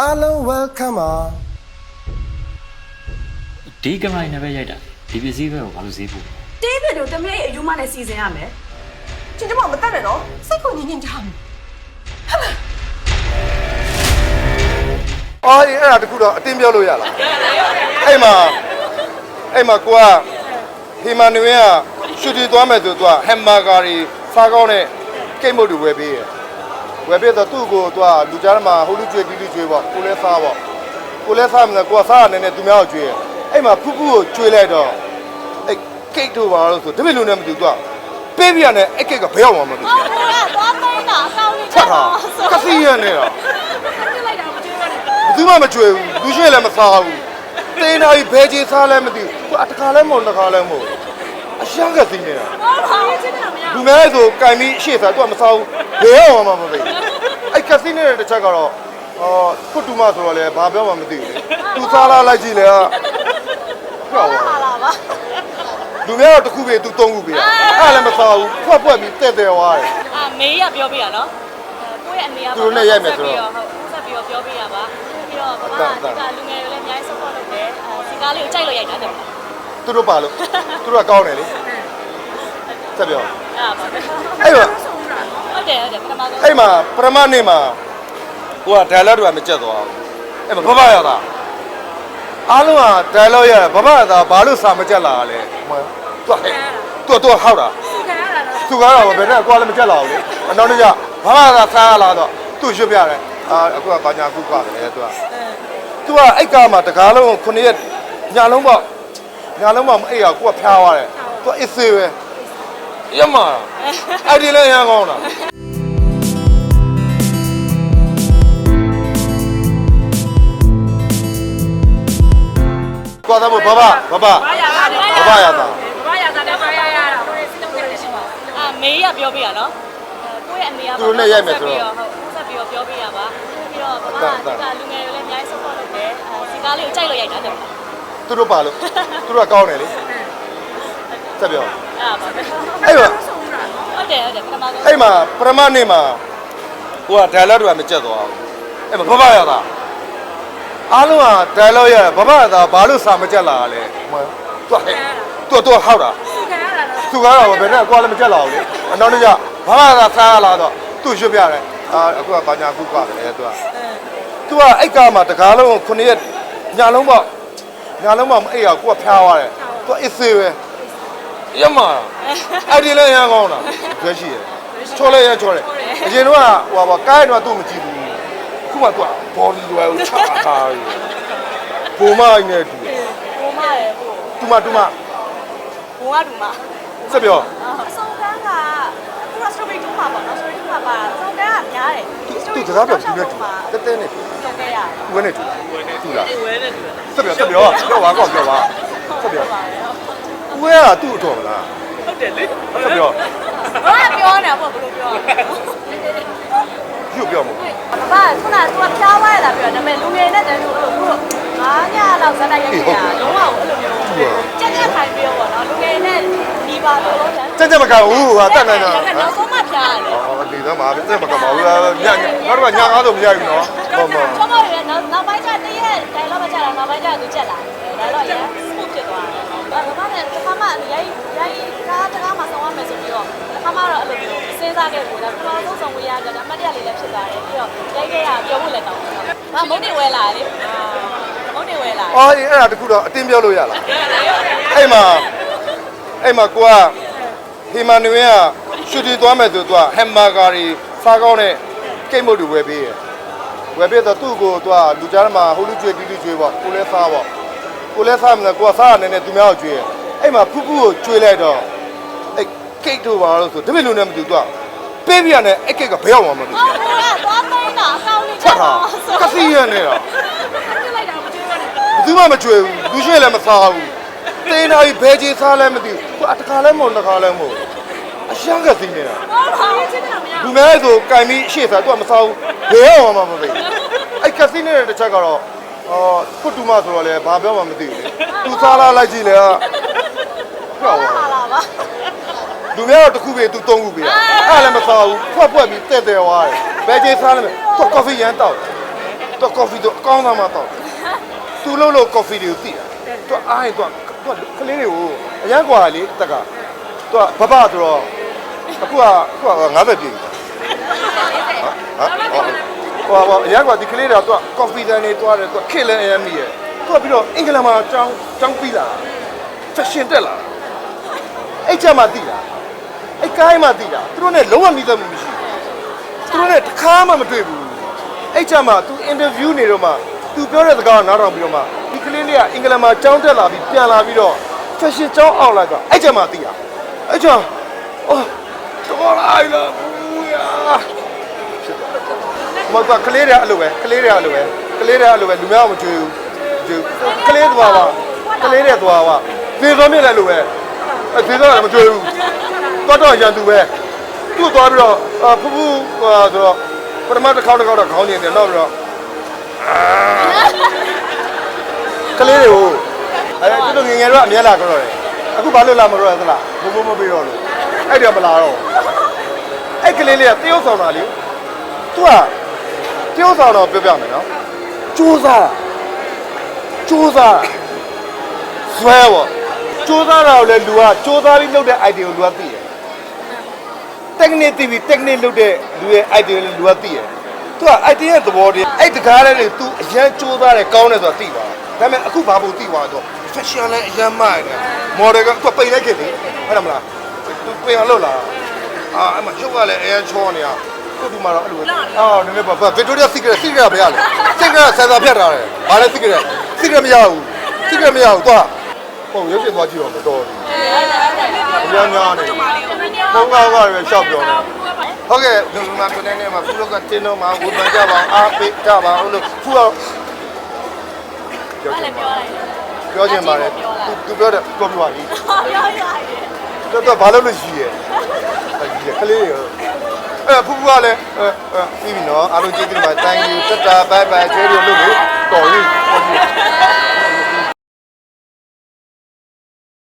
အားလုံး welcome ပါဒီကမိုင်းနဲ့ပဲရိုက်တာဒီပစ္စည်းပဲကိုဘာလို့ဈေးပို့တေးပြတို့တမလေးအယူမနဲ့စီစဉ်ရမယ်ကျင်ကျမမတက်နဲ့တော့စိတ်ကိုညင်ညင်ကြမယ်အော်အေးအဲ့ဒါတခုတော့အတင်းပြောလို့ရလားအဲ့မှာအဲ့မှာကိုကဟီမန်နွေကရှူတီသွားမယ်ဆိုတော့ဟမ်ဘာဂါရီစားကောင်းတဲ့ကိတ်မုတ်တွေဝယ်ပေးရယ် ဝယ်ပေးတော့သူ့ကိုသူကလူကြားမှာဟိုလူကျွေးဒီလူကျွေးပေါ့ကိုလည်းစားပေါ့ကိုလည်းစားမယ်ကိုကစားရနေနေသူများကိုကျွေးရယ်အဲ့မှာဖူးဖူးကိုကျွေးလိုက်တော့အဲ့ကိတ်တို့ပါလို့ဆိုတပည့်လူနဲ့မတူသူကပေးပြရနဲ့အဲ့ကိတ်ကဘယ်ရောက်မှမသိဘူးဟုတ်ကဲ့သွားသိမ်းတာအကောင်းကြီးချက်တာကစီရနေတာပြလိုက်တာမကြွေးပါနဲ့ဘယ်သူမှမကြွယ်ဘူးလူရှိရင်လည်းမစားဘူးတင်းနာကြီးဘဲကြီးစားလည်းမသိဘူးသူအတခါလည်းမဟုတ်တစ်ခါလည်းမဟုတ် အရှမ်းကစီနေတာဟုတ်ပါဘူးချင်းတာမရလူမဲဆိုကင်ပြီးရှေ့စားသူကမစားဘူးဘယ်ရောက်မှမသိဘူးအဲ့ကစီနေတဲ့တစ်ချက်ကတော့အော်ကုတူမဆိုတော့လည်းဘာပြောမှမသိဘူးလေသူစားလာလိုက်ကြည့်လေဟာပြောပါဟာလာပါလူမဲတော့တစ်ခုပဲသူသုံးခုပဲအဲ့လည်းမစားဘူးဖွက်ဖွက်ပြီးတဲ့တဲ့သွားတယ်အာမေးရပြောပြရနော်ကိုယ့်ရဲ့အနေရသူတို့နဲ့ရိုက်မယ်ဆိုတော့ဟုတ်ဆက်ပြီးတော့ပြောပြရပါပြီးတော့ဘာမှဒီကလူငယ်တွေလည်းအများကြီး support လုပ်တယ်အဲဒီကားလေးကိုကြိုက်လို့ရိုက်တာတယ် သူတို့ပါလို့သူတို့ကကောင်းတယ်လေဆက်ပြောအဲ့ဒါပါပဲအဲ့တော့ဟုတ်တယ်ဟုတ်တယ်ပထမဆုံးအဲ့မှာပရမတ်နေ့မှာကိုက dialogue တွေကမကြက်သွားဘူးအဲ့မှာဘဘရတာအားလုံးက dialogue ရတယ်ဘဘရတာဘာလို့စာမကြက်လာလဲဟိုသူကသူကသူကဟောက်တာခံရတာတော့သူကတော့ဘယ်နဲ့ကိုကလည်းမကြက်လာဘူးလေအနောက်နေ့ကျဘဘရတာဆားရလာတော့သူ့ရွှတ်ပြတယ်အာအခုကဘာညာခုကတယ်သူကသူကအဲ့ကားမှာတကားလုံးခုနှစ်ရက်ညာလုံးပေါ့ ညာလုံးပေါ့မအိပ်ရကိုကဖျားသွားတယ်သူကအစ်စေးပဲရမအဲ့ဒီလည်းရမ်းကောင်းတာကွာသားမဘဘဘဘဘာရတာလဲဘဘရတာဘာရတာလဲဘာရရတာကိုယ်စီလုံးနေရှိပါအာမေးရပြောပြရနော်ကိုယ့်ရဲ့အနေရသူတို့နဲ့ရိုက်မယ်ဆိုတော့ဟုတ်ဆက်ပြီးတော့ပြောပြရပါပြီးတော့ဘာမှဒီကလူငယ်တွေလည်းအများကြီး support လုပ်တယ်အဲဒီကားလေးကိုကြိုက်လို့ရိုက်တာတယ် သူတို့ပါလို့သူတို့ကကောင်းတယ်လေဆက်ပြောအဲ့ဒါပါပဲအဲ့တော့ဟုတ်တယ်ဟုတ်တယ်ပထမဆုံးအဲ့မှာပရမတ်နေ့မှာကိုက dialogue တွေကမကြက်သွားဘူးအဲ့မှာဘဘရတာအားလုံးက dialogue ရတယ်ဘဘရတာဘာလို့စာမကြက်လာလဲဟိုသူကသူကသူကဟောက်တာခံရတာတော့သူကတော့ဘယ်နဲ့ကိုကလည်းမကြက်လာဘူးလေအနောက်နေ့ကျဘဘရတာဆားရလာတော့သူ့ရွှတ်ပြတယ်အာအခုကဘာညာခုကတယ်သူကသူကအဲ့ကားမှာတကားလုံးခုနှစ်ရက်ညာလုံးပေါ့ ညာလုံးပေါ့မအိပ်ရကိုကဖျားသွားတယ်သူကအစ်စေးပဲရမအဲ့ဒီလည်းရမ်းကောင်းတာကျွဲရှိရယ်ချောလဲရချောတယ်အရင်တော့ဟိုပါကိုင်းတော့သူ့မကြည့်ဘူးခုမှသူက body တွေချထားတယ်ဘုံမအိုင်နဲ့တူတယ်ဘုံမရယ်ကိုတူမတူမဘုံကတူမစက်ပြောအစုံတန်းကသူက strawberry တူမှာပေါ့နော် strawberry တူမှာပါအစုံတန်းကများတယ် သူစကားပြောသူနဲ့တူတက်တဲနဲ့တူကျော်ခဲ့ရဝဲနဲ့တူတူလားဝဲနဲ့တူစက်ပြောစက်ပြောပြောပါကောပြောပါစက်ပြောဝဲကသူ့အတော်မလားဟုတ်တယ်လေစက်ပြောဘာပြောနေတာပေါ့ဘယ်လိုပြောပြုတ်ပြောမဟုတ်ဘာခုနက तू ဖျားသွားရတာပြောဒါပေမဲ့လူငယ်နဲ့တန်းလို့အဲ့လိုခုတော့ငါးညလောက်ဇက်တိုက်ရိုက်ခဲ့တာလုံးဝအဲ့လိုမျိုးကြက်ကြက်ထိုင်ပြီးတော့ပေါ့နော်လူငယ်နဲ့ဒီပါတော့လုံးတန်းစက်စက်မကန်ဘူးဟာတက်နိုင်တာနောက်ဆုံးမှဖျားရတယ်အော် ဒီတော့မှာစက်မကန်ပါဘူးညညနောက်တော့ညကားတော့မရဘူးနော်ဟုတ်ပါကျောင်းမတွေနောက်နောက်ပိုင်းကျတည့်ရဲ့ဒိုင်လော့မကြတာနောက်ပိုင်းကျသူကြက်လာတယ်ဒါတော့ရန်စပုတ်ဖြစ်သွားတယ်ဘာမှမတစ်ခါမှရိုက်ရိုက်ကားတကားမှဆောင်းရမယ်ဆိုပြီးတော့တစ်ခါမှတော့အဲ့လိုမျိုးစဉ်းစားခဲ့ဘူးဒါပထမဆုံးဆောင်ဝေးရကြတာအမှတ်တရလေးလည်းဖြစ်သွားတယ်ပြီးတော့ရိုက်ခဲ့ရပြောဖို့လည်းကောင်းတယ်ဘာမုန်းနေဝဲလာလေမုန်းနေဝဲလာအော်အေးအဲ့ဒါတခုတော့အတင်းပြောလို့ရလားအဲ့မှာအဲ့မှာကိုကဟီမန်နွေက ရှူတီသွားမယ်ဆိုတော့ဟမ်ဘာဂါရီစားကောင်းတဲ့ကိတ်မုတ်တွေဝယ်ပေးရယ်ဝယ်ပေးတော့သူ့ကိုသူကလူကြားမှာဟိုလူကျွေးဒီလူကျွေးပေါ့ကိုလည်းစားပေါ့ကိုလည်းစားမယ်ကိုကစားရနေနေသူများကိုကျွေးရယ်အဲ့မှာဖူးဖူးကိုကျွေးလိုက်တော့အဲ့ကိတ်တို့ပါလို့ဆိုတပည့်လူနဲ့မတူသူကပေးပြရနဲ့အဲ့ကိတ်ကဘယ်ရောက်မှမသိဘူးဟုတ်ကဲ့သွားသိမ်းတာအကောင်းကြီးချက်တာကစီရနေတာပြလိုက်တာမကြွေးပါနဲ့ဘယ်သူမှမကြွယ်ဘူးလူရှိရင်လည်းမစားဘူးတင်းနာကြီးဘဲကြီးစားလည်းမသိဘူးသူအတခါလည်းမဟုတ်တစ်ခါလည်းမဟုတ်အ ရှမ်းကစီးနေတာဟုတ်ပါဘူးချင်းတာမရလူမဲဆိုကင်ပြီးရှေ့စားသူကမစားဘူးဘယ်ရောက်မှမသိအဲ့ကစီးနေတဲ့တစ်ချက်ကတော့အော်ခွတ်တူမဆိုတော့လေဘာပြောမှမသိဘူးသူစားလာလိုက်ကြည့်လေကပြောင်းသွားလာပါလူမဲတော့တစ်ခုပဲသူသုံးခုပဲအဲ့လည်းမစားဘူးဖွက်ဖွက်ပြီးတဲ့တဲ့သွားတယ်ဘယ်ချိန်စားလဲသူကော်ဖီရမ်းတောက်သူကော်ဖီတော့အကောင်းသားမှတောက်သူလုံးလုံးကော်ဖီတွေကိုသိတာသူအားရင်သူကကလေးတွေကိုအရန်ကွာလေတက်ကသူကဘဘဆိုတော့ အခုကအခုက90ပြည့်ပြီဟမ်ဟောဟောအရက်ကဒီကလေးတော့သူက confident နေသွားတယ်သူကခက်လဲအရမ်းမိရဲ့သူကပြီးတော့အင်္ဂလန်မှာတောင်းတောင်းပြီးလာ fashion တက်လာအဲ့ချက်မှသိတာအဲ့ကိုင်းမှသိတာသူတို့နဲ့လုံးဝမိသက်မှုမရှိဘူးသူတို့နဲ့တစ်ခါမှမတွေ့ဘူးအဲ့ချက်မှ तू interview နေတော့မှ तू ပြောတဲ့စကားကိုနားထောင်ပြီးတော့မှဒီကလေးလေးကအင်္ဂလန်မှာတောင်းတက်လာပြီးပြန်လာပြီးတော့ fashion တောင်းအောင်လာကြအဲ့ချက်မှသိတာအဲ့ချက်အော် တော်လိုက်လားဘူးယာမတော်ကလေးတွေအဲ့လိုပဲကလေးတွေအဲ့လိုပဲကလေးတွေအဲ့လိုပဲလူများမကြွေဘူးကြွေကလေးသွားပါကလေးတွေသွားပါသေသွားမြင်တယ်လို့ပဲအဲသေသွားတယ်မကြွေဘူးတော့တော့ရန်သူပဲသူ့သွားပြီးတော့ဖူးဖူးဟိုဆိုတော့ပထမတစ်ခေါက်တစ်ခေါက်တော့ခေါင်းကျင်တယ်နောက်ပြီးတော့ကလေးတွေကိုအဲသူတို့ငငယ်တော့အမြဲလာကြတော့တယ်အခုဘာလို့လာမလို့လဲသလားဘိုးဘိုးမပေးတော့လို့အဲ့တော့မလာတော့ အဲ့ကလေးလေးကတရုပ်ဆောင်တာလေသူကတရုပ်ဆောင်တော့ပြောပြမယ်နော်စူးစားတာစူးစားဇွဲပေါ့စူးစားတာကိုလည်းလူကစူးစားပြီးလုပ်တဲ့ idea ကိုလူကသိတယ် technique သိပြီး technique လုပ်တဲ့လူရဲ့ idea ကိုလူကသိတယ်သူက idea ရဲ့သဘောတည်းအဲ့တကားလေးတွေ तू အရန်စူးစားတယ်ကောင်းတယ်ဆိုတာသိသွားတာဒါပေမဲ့အခုဘာလို့သိသွားတော့ fashion လည်းအရန်မိုက်တယ် model ကသူပိန်လိုက်ခဲ့တယ်ဟုတ်တယ်မလား तू ပိန်အောင်လုပ်လာ အာအဲ့မှာရုပ်ကလည်းအရန်ချောနေတာသူ့ဒီမှာတော့အဲ့လိုပဲအော်နည်းနည်းပါဗစ်တိုးရီယာစီကရက်စီကရက်ပဲရလေစီကရက်ဆန်စာဖြတ်ထားတယ်ဘာလဲစီကရက်စီကရက်မရဘူးစီကရက်မရဘူးသွားဟုတ်ရုပ်ရှင်သွားကြည့်တော့မတော်ဘူးညညာနေဘုံကောင်းကလည်းရှောက်ပြောတယ်ဟုတ်ကဲ့ဒီမှာကိုနေနေမှာဖူလောကတင်းတော့မှာဝတ်ကြပါအောင်အားပေးကြပါအောင်လို့ဖူတော့ပြောချင်ပါပြောချင်ပါတယ်သူပြောတယ်ပြောပြပါလိမ့်ပြောရရင် တော့တော့ဘာလို့လို့ရှိရဲ့ရှိရဲ့ကလေးရောအဲဖူဖူကလည်းအဲအဲပြီးပြီနော်အားလုံးကျေးဇူးပါ thank you တက်တာ bye bye ကျေးဇူးလို့လို့တော်ပြီဟုတ်ပြီ